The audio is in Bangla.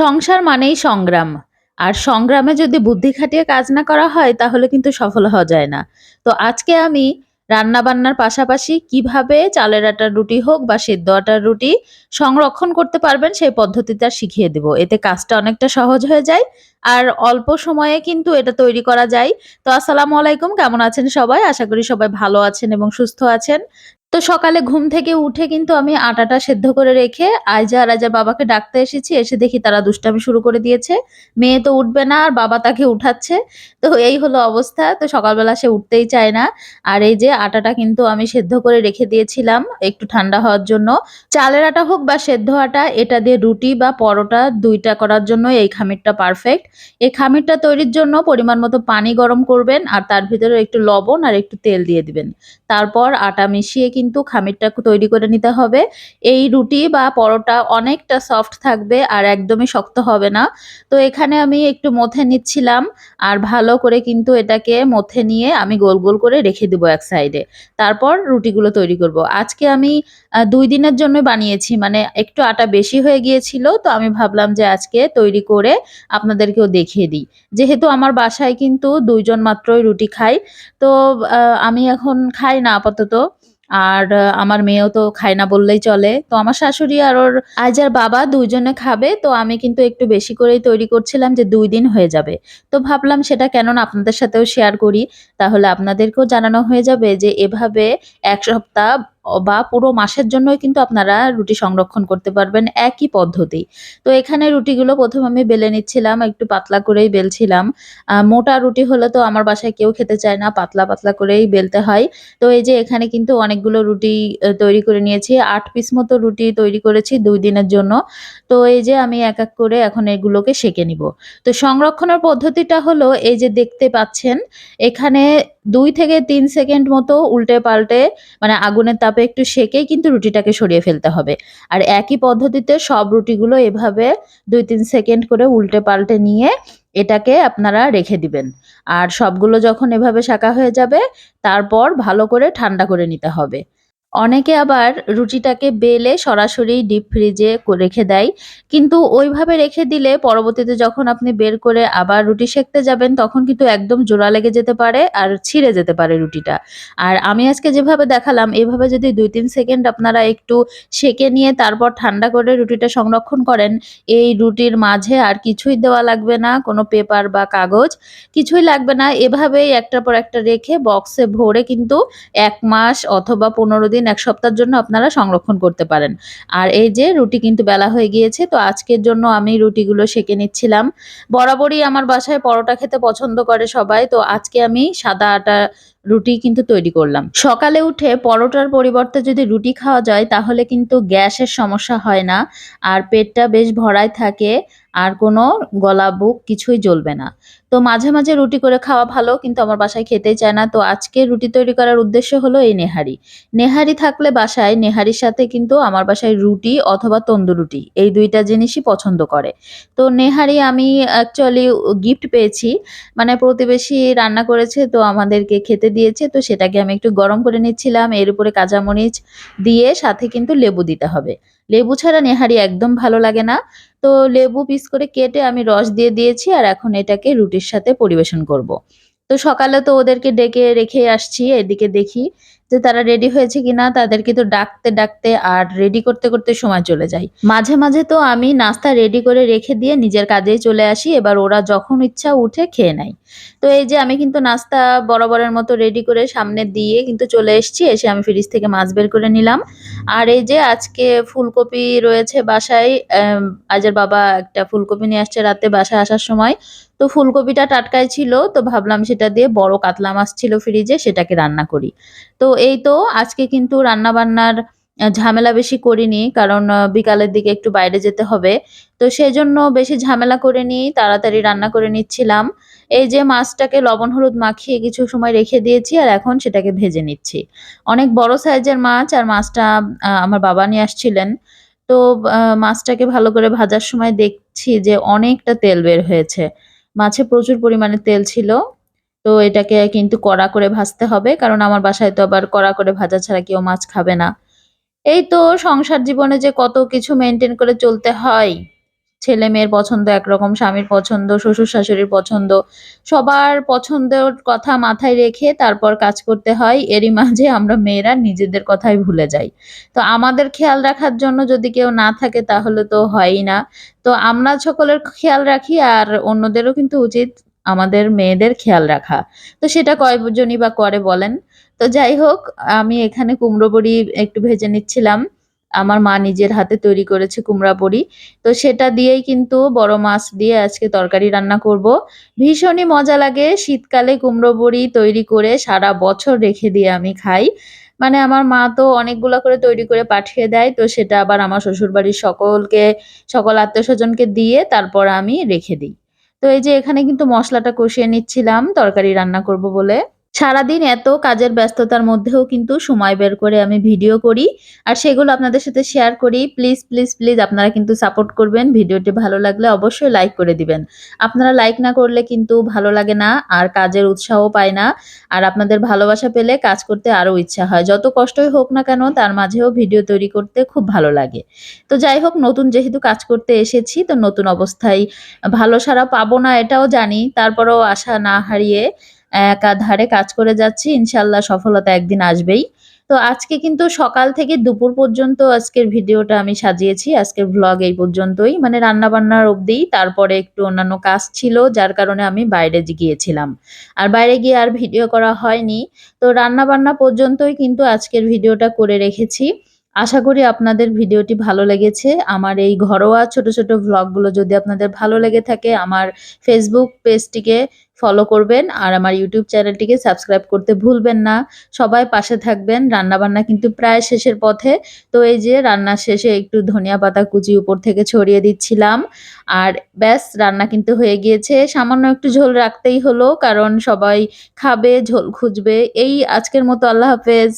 সংসার মানেই সংগ্রাম। আর সংগ্রামে যদি বুদ্ধি খাটিয়ে কাজ না করা হয়, তাহলে কিন্তু সফল হওয়া যায় না। তো আজকে আমি রান্না-বান্নার পাশাপাশি কীভাবে চালের আটার রুটি হোক বা সেদ্ধ আটার রুটি সংরক্ষণ করতে পারবেন, সেই পদ্ধতিটা শিখিয়ে দেব। এতে কাজটা অনেকটা সহজ হয়ে যায়। আর অল্প সময়ে কিন্তু এটা তৈরি করা যায়। তো আসসালামু আলাইকুম, কেমন আছেন সবাই? আশা করি সবাই ভালো আছেন এবং সুস্থ আছেন। তো সকালে ঘুম থেকে উঠে কিন্তু আমি আটাটা সেদ্ধ করে রেখে আইজা আর আইজার বাবাকে ডাকতে এসেছি। এসে দেখি তারা দুষ্টামি শুরু করে দিয়েছে। মেয়ে তো উঠবে না আর বাবা তাকে উঠাচ্ছে। তো এই হলো অবস্থা। তো সকালবেলা সে উঠতেই চায় না। আর এই যে আটাটা কিন্তু আমি সেদ্ধ করে রেখে দিয়েছিলাম একটু ঠান্ডা হওয়ার জন্য। চালের আটা হোক বা সেদ্ধ আটা, এটা দিয়ে রুটি বা পরোটা দুইটা করার জন্য এই খামিরটা পারফেক্ট। এই খামিরটা তৈরির জন্য পরিমাণ মতো পানি গরম করবেন আর তার ভিতরে একটু লবণ আর একটু তেল দিয়ে দিবেন। তারপর আটা মিশিয়ে কিন্তু খামিরটা তৈরি করে নিতে হবে। এই রুটি বা পরোটা অনেকটা সফট থাকবে আর একদমই শক্ত হবে না। তো এখানে আমি একটু মথে নিচ্ছিলাম আর ভালো করে কিন্তু এটাকে মথে নিয়ে আমি গোল, গোল করে রেখে দিব এক সাইডে। তারপর রুটিগুলো তৈরি করব। আজকে আমি দুই দিনের জন্য বানিয়েছি মানে একটু আটা বেশি হয়ে গিয়েছিল। তো আমি ভাবলাম যে আজকে তৈরি করে আপনাদেরকেও দেখিয়ে দিই। যেহেতু আমার বাসায় কিন্তু দুইজন মাত্রই রুটি খাই তো আমি এখন খাই না আপাতত। আর আমার মেয়েও তো খায় না বললেই চলে। তো আমার শাশুড়ি আর ওর, আজ আর বাবা দুইজনে খাবে। তো আমি কিন্তু একটু বেশি করেই তৈরি করছিলাম যে দুই দিন হয়ে যাবে। তো ভাবলাম সেটা কেন না আপনাদের সাথেও শেয়ার করি। তাহলে আপনাদেরকেও জানানো হয়ে যাবে যে এভাবে এক সপ্তাহ বা পুরো মাসের জন্যই কিন্তু আপনারা রুটি সংরক্ষণ করতে পারবেন একই পদ্ধতি। তো এখানে রুটিগুলো ১ম আমি বেলে নিচ্ছিলাম। একটু পাতলা করেই বেলছিলাম। মোটা রুটি হলে তো আমার বাসায় কেউ খেতে চায় না। পাতলা, পাতলা করেই বেলতে হয়। তো এই যে এখানে কিন্তু অনেকগুলো রুটি তৈরি করে নিয়েছি। আট পিস মতো রুটি তৈরি করেছি দুই দিনের জন্য। তো এই যে আমি এক, এক করে এখন এগুলোকে সেঁকে নিব। তো সংরক্ষণের পদ্ধতিটা হলো এই যে দেখতে পাচ্ছেন এখানে দুই থেকে তিন সেকেন্ড মতো উল্টে-পাল্টে মানে আগুনের তাপে একটু সেকেই কিন্তু রুটিটাকে সরিয়ে ফেলতে হবে। আর একই পদ্ধতিতে সব রুটিগুলো এভাবে ২-৩ সেকেন্ড করে উল্টে-পাল্টে নিয়ে এটাকে আপনারা রেখে দিবেন। আর সবগুলো যখন এভাবে শাঁকা হয়ে যাবে, তারপর ভালো করে ঠান্ডা করে নিতে হবে। অনেকে আবার রুটিটাকে বেলে সরাসরি ডিপ ফ্রিজে রেখে দেয়। কিন্তু ওইভাবে রেখে দিলে পরবর্তীতে যখন আপনি বের করে আবার রুটি সেঁকতে যাবেন তখন কিন্তু একদম জোড়া লেগে যেতে পারে আর ছিঁড়ে যেতে পারে রুটিটা। আর আমি আজকে যেভাবে দেখালাম এভাবে যদি ২-৩ সেকেন্ড আপনারা একটু সেঁকে নিয়ে তারপর ঠান্ডা করে রুটিটা সংরক্ষণ করেন, এই রুটির মাঝে আর কিছুই দেওয়া লাগবে না, কোনো পেপার বা কাগজ কিছুই লাগবে না। এভাবেই একটার পর একটা রেখে বক্সে ভরে কিন্তু এক মাস অথবা ১৫ দিন ১ সপ্তাহের জন্য আপনারা সংরক্ষণ করতে পারেন। আর এই যে রুটি কিন্তু বেলা হয়ে গিয়েছে। তো আজকের জন্য আমি রুটিগুলো সেঁকে নিচ্ছিলাম। বরাবরই আমার বাসায় পরোটা খেতে পছন্দ করে সবাই। তো আজকে আমি সাদা আটা রুটি কিন্তু তৈরি করলাম। সকালে উঠে পরোটার পরিবর্তে যদি রুটি খাওয়া যায়, তাহলে কিন্তু গ্যাসের সমস্যা হয় না। আর পেটটা বেশ ভরাই থাকে। আর কোনো গলা, বুক কিছুই জ্বলবে না। তো মাঝে, মাঝে রুটি করে খাওয়া ভালো কিন্তু আমার বাসায় খেতেই চায় না। তো আজকে রুটি তৈরি করার উদ্দেশ্য হলো এই নেহারি। নেহারি থাকলে বাসায় নেহারির সাথে কিন্তু আমার বাসায় রুটি অথবা তন্দুরুটি এই দুইটা জিনিসই পছন্দ করে। তো নেহারি আমি অ্যাকচুয়ালি গিফট পেয়েছি। মানে প্রতিবেশী রান্না করেছে তো আমাদেরকে খেতে দিয়েছে। তো সেটাকে আমি একটু গরম করে নিচ্ছিলাম। এর উপরে কাঁচামরিচ দিয়ে সাথে কিন্তু লেবু দিতে হবে। লেবু ছাড়া নেহারি একদম ভালো লাগে না। তো লেবু পিস করে কেটে আমি রস দিয়ে দিয়েছি আর এখন এটাকে রুটির সাথে পরিবেশন করব। তো সকালে তো ওদেরকে ডেকে রেখে আসছি। এদিকে দেখি যে তারা রেডি হয়েছে কিনা তাদেরকে তো ডাকতে, ডাকতে আর রেডি করতে, করতে সময় চলে যায়। মাঝে, মাঝে তো আমি নাস্তা রেডি করে রেখে দিয়ে নিজের কাজেই চলে আসি। এবার ওরা যখন ইচ্ছা উঠে খেয়ে নেয়। তো এই যে আমি কিন্তু নাস্তা বরাবরের মতো রেডি করে সামনে দিয়ে কিন্তু চলে এসেছি। এসে আমি ফ্রিজ থেকে মাছ বের করে নিলাম। আর এই যে আজকে ফুলকপি রয়েছে বাসায়। আইজার বাবা একটা ফুলকপি নিয়ে আসছে রাতে বাসায় আসার সময়। তো ফুলকপিটা টাটকাই ছিল। তো ভাবলাম সেটা দিয়ে বড় কাতলা মাছ ছিল ফ্রিজে সেটাকে রান্না করি। তো এই তো আজকে কিন্তু রান্না-বান্নার ঝামেলা বেশি করিনি। কারণ বিকালের দিকে একটু বাইরে যেতে হবে। তো সেজন্য বেশি ঝামেলা করিনি। তাড়াতাড়ি রান্না করে নিচ্ছিলাম। এই যে মাছটাকে লবণ হলুদ মাখিয়ে কিছু সময় রেখে দিয়েছি, আর এখন সেটাকে ভেজে নিচ্ছি। অনেক বড় সাইজের মাছ, আর মাছটা আমার বাবা নিয়ে আসছিলেন। তো মাছটাকে ভালো করে ভাজার সময় দেখছি যে অনেকটা তেল বের হয়েছে। মাছে প্রচুর পরিমাণে তেল ছিল। তো এটাকে কিন্তু কড়া করে ভাজতে হবে। কারণ আমার বাসায় তো আবার কড়া করে ভাজা ছাড়া কেউ মাছ খাবে না। এই তো সংসার জীবনে যে কত কিছু মেনটেন করে চলতে হয়। ছেলে মেয়ের পছন্দ একরকম, স্বামীর পছন্দ, শ্বশুর-শাশুড়ির পছন্দ। সবার পছন্দের কথা মাথায় রেখে তারপর কাজ করতে হয়। এরই মাঝে আমরা মেয়েরা নিজেদের কথাই ভুলে যাই। তো আমাদের খেয়াল রাখার জন্য যদি কেউ না থাকে তাহলে তো হয়ই না। তো আমরা সকলের খেয়াল রাখি আর অন্যদেরও কিন্তু উচিত আমাদের মেয়েদের খেয়াল রাখা। তো সেটা কয়জনই বা করে বলেন? তো যাই হোক আমি এখানে কুমড়ো বড়ি একটু ভেজে নিচ্ছিলাম। আমার মা নিজের হাতে তৈরি করেছে কুমড়া বড়ি। তো সেটা দিয়েই কিন্তু বড় মাছ দিয়ে আজকে তরকারি রান্না করব। ভীষণই মজা লাগে শীতকালে কুমড়ো বড়ি তৈরি করে সারা বছর রেখে দিয়ে আমি খাই। মানে আমার মা তো অনেকগুলো করে তৈরি করে পাঠিয়ে দেয়। তো সেটা আবার আমার শ্বশুরবাড়ির সকলকে, সকল আত্মীয়স্বজনকে দিয়ে তারপর আমি রেখে দিই। তো এই যে এখানে কিন্তু মশলাটা কষিয়ে নিচ্ছিলাম তরকারি রান্না করব বলে। সারাদিন এত কাজের ব্যস্ততার মধ্যেও কিন্তু সময় বের করে আমি ভিডিও করি। আর সেগুলো আপনাদের সাথে শেয়ার করি। প্লিজ, প্লিজ, প্লিজ আপনারা কিন্তু সাপোর্ট করবেন। ভিডিওটি ভালো লাগলে অবশ্যই লাইক করে দিবেন। আপনারা লাইক না করলে কিন্তু ভালো লাগে না আর কাজের উৎসাহ পায় না। আর আপনাদের ভালোবাসা পেলে কাজ করতে আরও ইচ্ছা হয়। যত কষ্টই হোক না কেন তার মাঝেও ভিডিও তৈরি করতে খুব ভালো লাগে। তো যাই হোক নতুন যেহেতু কাজ করতে এসেছি তো নতুন অবস্থায় ভালো সারা পাবো না এটাও জানি। তারপরেও আশা না হারিয়ে একাধারে কাজ করে যাচ্ছি। ইনশাল্লাহ সফলতা একদিন আসবেই। তো আজকে কিন্তু সকাল থেকে দুপুর পর্যন্ত আজকের ভিডিওটা আমি সাজিয়েছি। আজকের ভ্লগ এই পর্যন্তই। মানে রান্নাবান্নার অবধি। তারপরে একটু অন্যান্য কাজ ছিল যার কারণে আমি বাইরে গিয়েছিলাম। আর বাইরে গিয়ে আর ভিডিও করা হয়নি। তো রান্নাবান্না পর্যন্তই কিন্তু আজকের ভিডিওটা করে রেখেছি। আশা করি আপনাদের ভিডিওটি ভালো লেগেছে। আমার এই ঘরোয়া ছোট, ছোট ভ্লগগুলো যদি আপনাদের ভালো লেগে থাকে আমার ফেসবুক পেজটিকে ফলো করবেন আর আমার ইউটিউব চ্যানেলটিকে সাবস্ক্রাইব করতে ভুলবেন না। সবাই পাশে থাকবেন। রান্নাবান্না কিন্তু প্রায় শেষের পথে। তো এই যে রান্নার শেষে একটু ধনিয়া পাতা কুচি উপর থেকে ছড়িয়ে দিচ্ছিলাম। আর ব্যাস রান্না কিন্তু হয়ে গিয়েছে। সামান্য একটু ঝোল রাখতেই হলো কারণ সবাই খাবে, ঝোল খুঁজবে। এই আজকের মতো আল্লাহ হাফেজ।